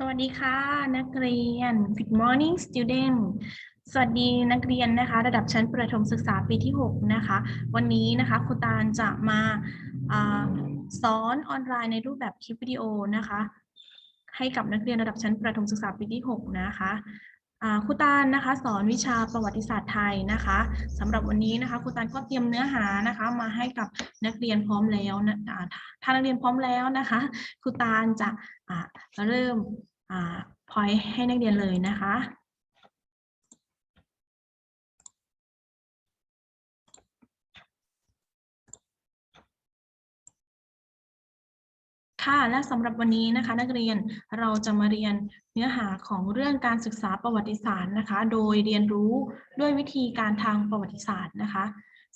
สวัสดีค่ะ นักเรียน Good morning student สวัสดีนักเรียนนะคะ ระดับชั้นประถมศึกษาปีที่ 6 นะคะ วันนี้นะคะครูตาลจะมาอาสอนออนไลน์ในรูปแบบคลิปวิดีโอนะคะ ให้กับนักเรียนระดับชั้นประถมศึกษาปีที่ 6 นะคะ ครูตานนะคะสอนวิชาประวัติศาสตร์ไทยนะคะสำหรับวันนี้นะคะครูตานก็เตรียมเนื้อหานะคะมาให้กับนักเรียนพร้อมแล้วนะอ่าถ้านักเรียนพร้อมแล้วนะคะครูตานจะะเริ่มอพอยให้นักเรียนเลยนะคะ ค่ะและสำหรับวันนี้นะคะ นักเรียนเราจะมาเรียนเนื้อหาของเรื่องการศึกษาประวัติศาสตร์นะคะ โดยเรียนรู้ด้วยวิธีการทางประวัติศาสตร์นะคะ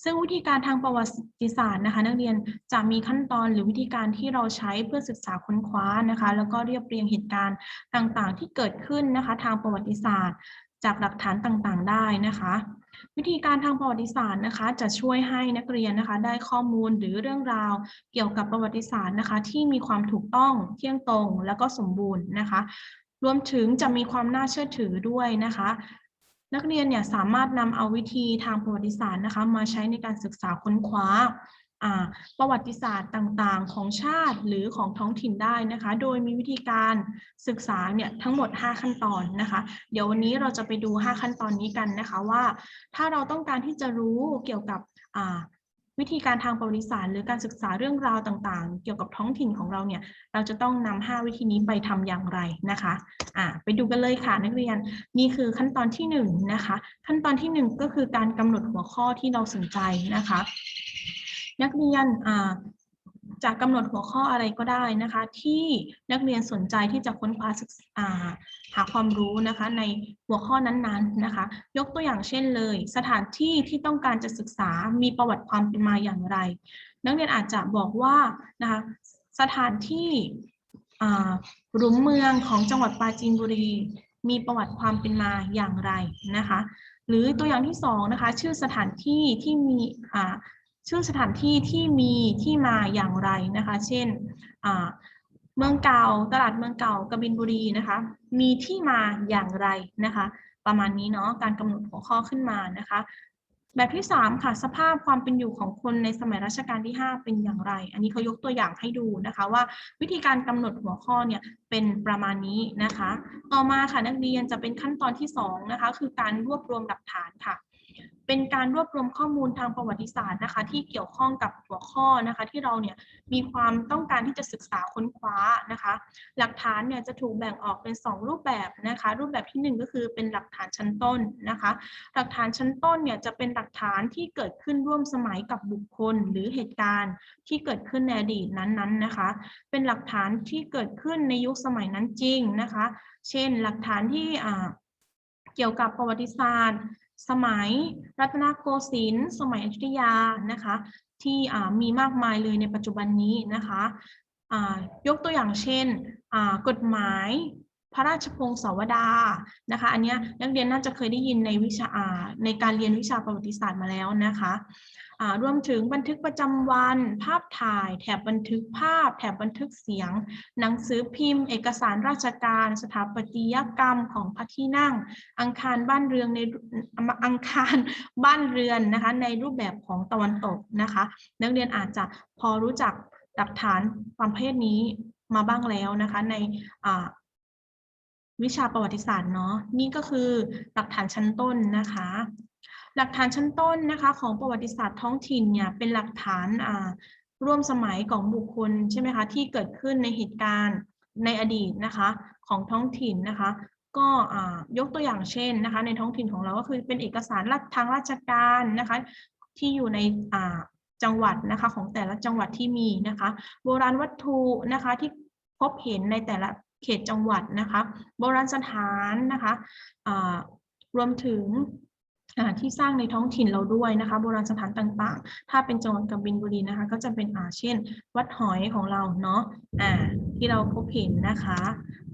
ซึ่งวิธีการทางประวัติศาสตร์นะคะ นักเรียนจะมีขั้นตอนหรือวิธีการที่เราใช้เพื่อศึกษาค้นคว้านะคะ แล้วก็เรียบเรียงเหตุการณ์ต่างๆ ที่เกิดขึ้นนะคะ ทางประวัติศาสตร์ จากหลักฐานต่างๆ ได้นะคะ วิธีการทางประวัติศาสตร์นะคะ จะช่วยให้นักเรียนนะคะ ได้ข้อมูลหรือเรื่องราวเกี่ยวกับประวัติศาสตร์นะคะ ที่มีความถูกต้องเที่ยงตรง และก็สมบูรณ์นะคะ รวมถึงจะมีความน่าเชื่อถือด้วยนะคะ นักเรียนเนี่ยสามารถนำเอาวิธีทางประวัติศาสตร์นะคะ มาใช้ในการศึกษาค้นคว้า ประวัติศาสตร์ต่างๆ ของชาติหรือของท้องถิ่นได้นะคะ โดยมีวิธีการศึกษาเนี่ยทั้งหมด 5 ขั้นตอนนะคะ เดี๋ยววันนี้เราจะไปดู 5 ขั้นตอนนี้กันนะคะว่า ถ้าเราต้องการที่จะรู้เกี่ยวกับวิธีการทางประวัติศาสตร์หรือการศึกษาเรื่องราวต่างๆ เกี่ยวกับท้องถิ่นของเราเนี่ย เราจะต้องนำ5วิธีนี้ไปทำอย่างไรนะคะอ่าไปดูกันเลยค่ะนักเรียน นี่คือขั้นตอนที่1นงนะคะ ขั้นตอนที่ 1 ก็คือการกำหนดหัวข้อที่เราสนใจนะคะ นักเรียนอ่าจะกำหนดหัวข้ออะไรก็ได้นะคะ ที่นักเรียนสนใจที่จะค้นคว้าศึกษาหาความรู้นะคะในหัวข้อนั้นๆนะคะ ยกตัวอย่างเช่นเลย สถานที่ที่ต้องการจะศึกษามีประวัติความเป็นมาอย่างไร นักเรียนอาจจะบอกว่านะคะสถานที่อ่าหลุมเมืองของจังหวัดปราจีนบุรี มีประวัติความเป็นมาอย่างไรนะคะ หรือตัวอย่างที่สองนะคะ ชื่อสถานที่ที่มีอ่า ชื่อสถานที่ที่มีที่มาอย่างไรนะคะ เช่นเมืองเก่าตลาดเมืองเก่ากบินบุรีนะคะ มีที่มาอย่างไรนะคะ ประมาณนี้เนาะการกำหนดหัวข้อขึ้นมานะคะ แบบที่ 3 ค่ะสภาพความเป็นอยู่ของคนในสมัยรัชกาลที่ 5 เป็นอย่างไร อันนี้เขายกตัวอย่างให้ดูนะคะว่าวิธีการกำหนดหัวข้อเนี่ยเป็นประมาณนี้นะคะ ต่อมาค่ะนักเรียนจะเป็นขั้นตอนที่2นะคะคือการรวบรวมหลักฐานค่ะ เป็นการรวบรวมข้อมูลทางประวัติศาสตร์นะคะ ที่เกี่ยวข้องกับหัวข้อนะคะ ที่เราเนี่ยมีความต้องการที่จะศึกษาค้นคว้านะคะ หลักฐานเนี่ยจะถูกแบ่งออกเป็น 2 รูปแบบนะคะ รูปแบบที่ 1 ก็คือเป็นหลักฐานชั้นต้นนะคะ หลักฐานชั้นต้นเนี่ยจะเป็นหลักฐานที่เกิดขึ้นร่วมสมัยกับบุคคล หรือเหตุการณ์ที่เกิดขึ้นในอดีตนั้นๆนะคะ เป็นหลักฐานที่เกิดขึ้นในยุคสมัยนั้นจริงนะคะ เช่น หลักฐานที่เกี่ยวกับประวัติศาสตร์ สมัยรัตนโกสินทร์สมัยอยุธยานะคะ ที่มีมากมายเลยในปัจจุบันนี้นะคะยกตัวอย่างเช่นกฎหมายพระราชพงศาวดารนะคะ อันนี้นักเรียนน่าจะเคยได้ยินในวิชาในการเรียนวิชาประวัติศาสตร์มาแล้วนะคะ รวมถึงบันทึกประจำวัน ภาพถ่าย แถบบันทึกภาพ แถบบันทึกเสียง หนังสือพิมพ์ เอกสารราชการ สถาปัตยกรรมของพระที่นั่ง อังคารบ้านเรือนในอังคารบ้านเรือนนะคะในรูปแบบของตะวันตกนะคะ นักเรียนอาจจะพอรู้จักหลักฐานประเภทนี้มาบ้างแล้วนะคะในวิชาประวัติศาสตร์เนาะนี่ก็คือหลักฐานชั้นต้นนะคะ หลักฐานชั้นต้นนะคะของประวัติศาสตร์ท้องถิ่นเนี่ยเป็นหลักฐานอ่าร่วมสมัยของบุคคลใช่ไหมคะที่เกิดขึ้นในเหตุการณ์ในอดีตนะคะของท้องถิ่นนะคะ ก็ยกตัวอย่างเช่นนะคะ ในท้องถิ่นของเราก็คือเป็นเอกสารทางราชการนะคะที่อยู่ในจังหวัดนะคะของแต่ละจังหวัดที่มีนะคะ โบราณวัตถุนะคะที่พบเห็นในแต่ละเขตจังหวัดนะคะ โบราณสถานนะคะรวมถึง ที่สร้างในท้องถิ่นเราด้วยนะคะ โบราณสถานต่างๆ ถ้าเป็นจังหวัดกบินบุรีนะคะ ก็จะเป็นอ่าเช่น วัดหอยของเราเนาะอ่าที่เราพบเห็นนะคะ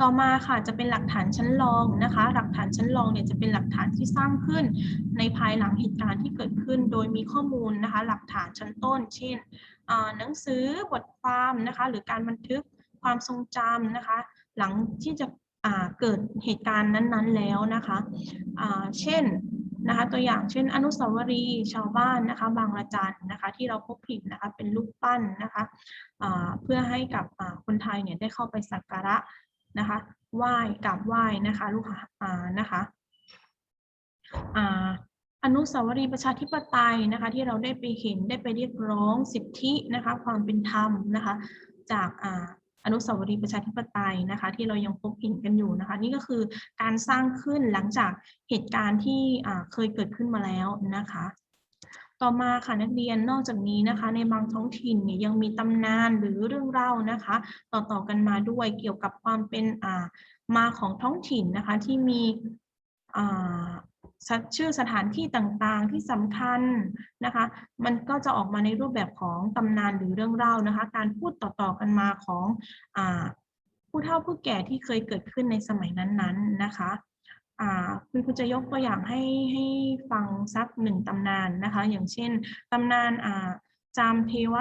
ต่อมาค่ะจะเป็นหลักฐานชั้นรองนะคะ หลักฐานชั้นรองเนี่ยจะเป็นหลักฐานที่สร้างขึ้น ในภายหลังเหตุการณ์ที่เกิดขึ้น โดยมีข้อมูลนะคะ หลักฐานชั้นต้น เช่นหนังสือบทความนะคะ หรือการบันทึกความทรงจำนะคะ หลังที่จะเกิดเหตุการณ์นั้นๆแล้วนะคะอ่าเช่น นะคะ ตัวอย่างเช่น อนุสาวรีย์ชาวบ้านนะคะ บางระจันนะคะ ที่เราพบผิดนะคะเป็นรูปปั้นนะคะเพื่อให้กับคนไทยเนี่ยได้เข้าไปสักการะนะคะไหว้กราบไหว้นะคะลูกค้าอ่านะคะอ่าอนุสาวรีย์ประชาธิปไตยนะคะที่เราได้ไปเห็นได้ไปเรียกร้องสิทธินะคะความเป็นธรรมนะคะจาก อนุสาวรีย์ประชาธิปไตยนะคะที่เรายังพบเห็นกันอยู่นะคะ นี่ก็คือการสร้างขึ้นหลังจากเหตุการณ์ที่เคยเกิดขึ้นมาแล้วนะคะ ต่อมาค่ะนักเรียนนอกจากนี้นะคะ ในบางท้องถิ่นเนี่ยยังมีตำนานหรือเรื่องเล่านะคะ ต่อๆกันมาด้วยเกี่ยวกับความเป็นมาของท้องถิ่นนะคะที่มี ชื่อสถานที่ต่างๆที่สำคัญนะคะ มันก็จะออกมาในรูปแบบของตำนานหรือเรื่องเล่านะคะ การพูดต่อๆกันมาของอผู้เฒ่าผู้แก่ที่เคยเกิดขึ้นในสมัยนั้นๆนะคะคุณครูจะยกตัวอย่างให้ให้ฟังสักหนึ่งตำนานนะคะ อย่างเช่นตำนานจามเทว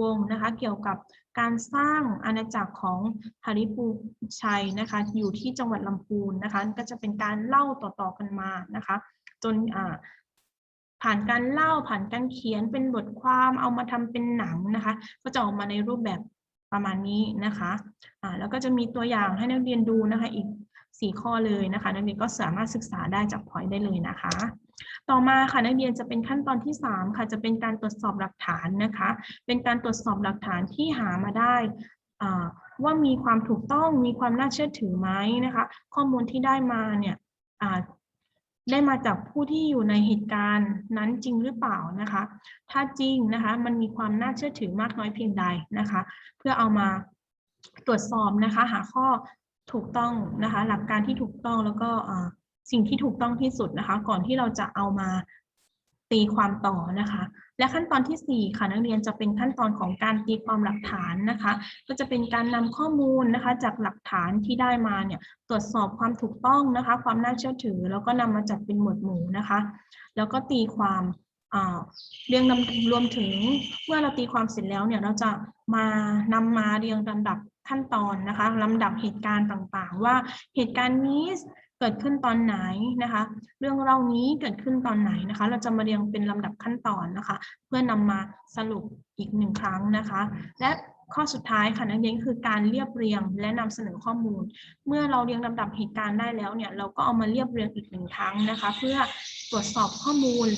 วงนะคะเกี่ยวกับการสร้างอาณาจักรของหริภูชัยนะคะอยู่ที่จังหวัดลำพูนนะคะก็จะเป็นการเล่าต่อๆกันมานะคะจนผ่านการเล่าผ่านการเขียนเป็นบทความเอามาทำเป็นหนังนะคะ ก็จะออกมาในรูปแบบประมาณนี้นะคะอ่าแล้วก็จะมีตัวอย่างให้นักเรียนดูนะคะอีกสี่ข้อเลยนะคะ นักเรียนก็สามารถศึกษาได้จากพอยได้เลยนะคะ ต่อมาค่ะนักเรียนจะเป็นขั้นตอนที่ 3 ค่ะจะเป็นการตรวจสอบหลักฐานนะคะ เป็นการตรวจสอบหลักฐานที่หามาได้ว่ามีความถูกต้องมีความน่าเชื่อถือไหมนะคะ ข้อมูลที่ได้มาเนี่ยได้มาจากผู้ที่อยู่ในเหตุการณ์นั้นจริงหรือเปล่านะคะ ถ้าจริงนะคะมันมีความน่าเชื่อถือมากน้อยเพียงใดนะคะ เพื่อเอามาตรวจสอบนะคะ หาข้อถูกต้องนะคะ หลักการที่ถูกต้องแล้วก็ สิ่งที่ถูกต้องที่สุดนะคะ ก่อนที่เราจะเอามาตีความต่อนะคะ และขั้นตอนที่ 4 ค่ะนักเรียนจะเป็นขั้นตอนของการตีความหลักฐานนะคะ ก็จะเป็นการนำข้อมูลนะคะ จากหลักฐานที่ได้มาเนี่ยตรวจสอบความถูกต้องนะคะ ความน่าเชื่อถือ แล้วก็นำมาจัดเป็นหมวดหมู่นะคะ แล้วก็ตีความเรียงลำรวมถึงเมื่อเราตีความเสร็จแล้วเนี่ยเราจะมานำมาเรียงลำดับขั้นตอนนะคะลำดับเหตุการณ์ต่างๆ ว่าเหตุการณ์นี้ เกิดขึ้นตอนไหนนะคะ เรื่องเล่านี้เกิดขึ้นตอนไหนนะคะ เราจะมาเรียงเป็นลำดับขั้นตอนนะคะ เพื่อนำมาสรุปอีกหนึ่งครั้งนะคะ และข้อสุดท้ายค่ะนักเรียนคือการเรียบเรียงและนำเสนอข้อมูล เมื่อเราเรียงลำดับเหตุการณ์ได้แล้วเนี่ยเราก็เอามาเรียบเรียงอีกหนึ่งครั้งนะคะ เพื่อตรวจสอบข้อมูล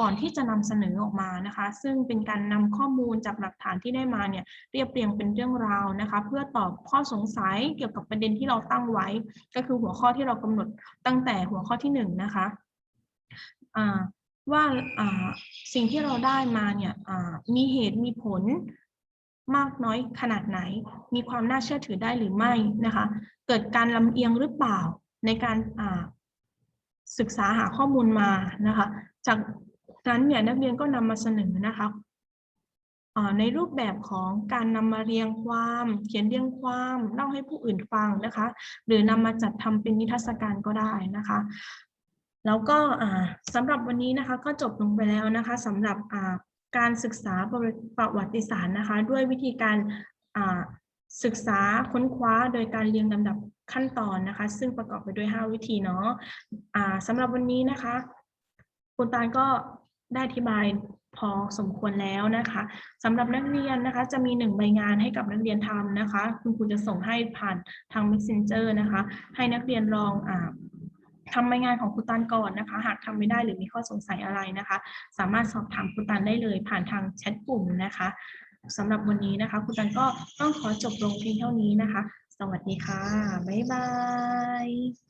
ก่อนที่จะนำเสนอออกมานะคะ ซึ่งเป็นการนำข้อมูลจากหลักฐานที่ได้มาเนี่ยเรียบเรียงเป็นเรื่องราวนะคะ เพื่อตอบข้อสงสัยเกี่ยวกับประเด็นที่เราตั้งไว้ ก็คือหัวข้อที่เรากำหนดตั้งแต่หัวข้อที่หนึ่งนะคะว่าสิ่งที่เราได้มาเนี่ยมีเหตุมีผลมากน้อยขนาดไหน มีความน่าเชื่อถือได้หรือไม่นะคะ เกิดการลำเอียงหรือเปล่าในการศึกษาหาข้อมูลมานะคะ จาก นั้นเนี่ยนักเรียนก็นำมาเสนอนะคะในรูปแบบของการนำมาเรียงความ เขียนเรียงความเล่าให้ผู้อื่นฟังนะคะ หรือนำมาจัดทำเป็นนิทรรศการก็ได้นะคะ แล้วก็อ่าสำหรับวันนี้นะคะก็จบลงไปแล้วนะคะสำหรับการศึกษาประวัติศาสตร์นะคะ ด้วยวิธีการศึกษาค้นคว้าโดยการเรียงลำดับขั้นตอนนะคะ ซึ่งประกอบไปด้วย 5 วิธีเนาะอ่าสำหรับวันนี้นะคะคุณตาลก็ ได้อธิบายพอสมควรแล้วนะคะสำหรับนักเรียนนะคะจะมีหนึ่งใบงานให้กับนักเรียนทำนะคะ คุณครูจะส่งให้ผ่านทาง messenger นะคะ ให้นักเรียนลองอ่าทำใบงานของครูตันก่อนนะคะ หากทำไม่ได้หรือมีข้อสงสัยอะไรนะคะ สามารถสอบถามครูตันได้เลย ผ่านทางแชทกลุ่มนะคะสำหรับวันนี้นะคะครูตันก็ต้องขอจบลงเพียงเท่านี้นะคะ สวัสดีค่ะ บ๊ายบาย